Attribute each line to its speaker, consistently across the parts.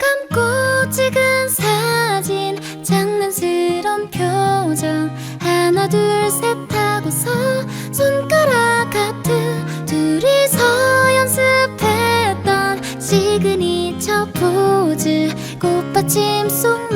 Speaker 1: 감고 찍은 사진 장난스런 표정. 하나 둘 셋 하고서 손가락 하트. 둘이서 연습했던 시그니처 포즈. 꽃받침 속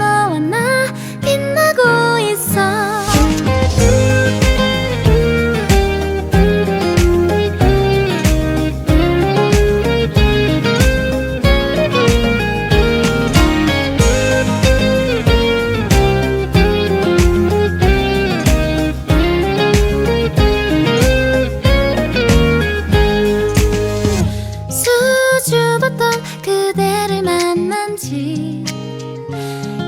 Speaker 1: 수줍었던 그대를 만난 지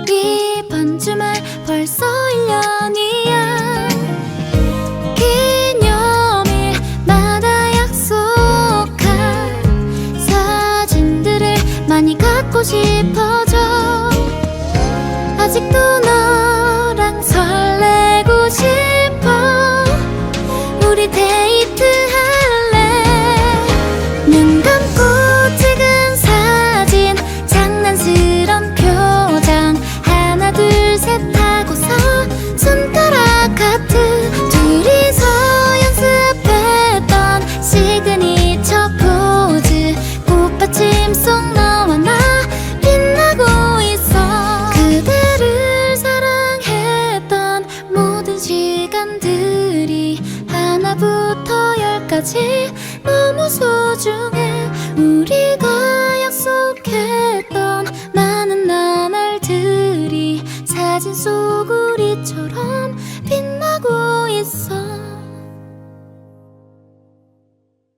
Speaker 1: 이번 주말 벌써 1년이야. 기념일마다 약속한 사진들을 많이 갖고 싶어져. 아직도 너랑 설레고 싶어. 우리 데 속 너와 나 빛나고 있어. 그대를 사랑했던 모든 시간들이 하나부터 열까지 너무 소중해. 우리가 약속했던 많은 나날들이 사진 속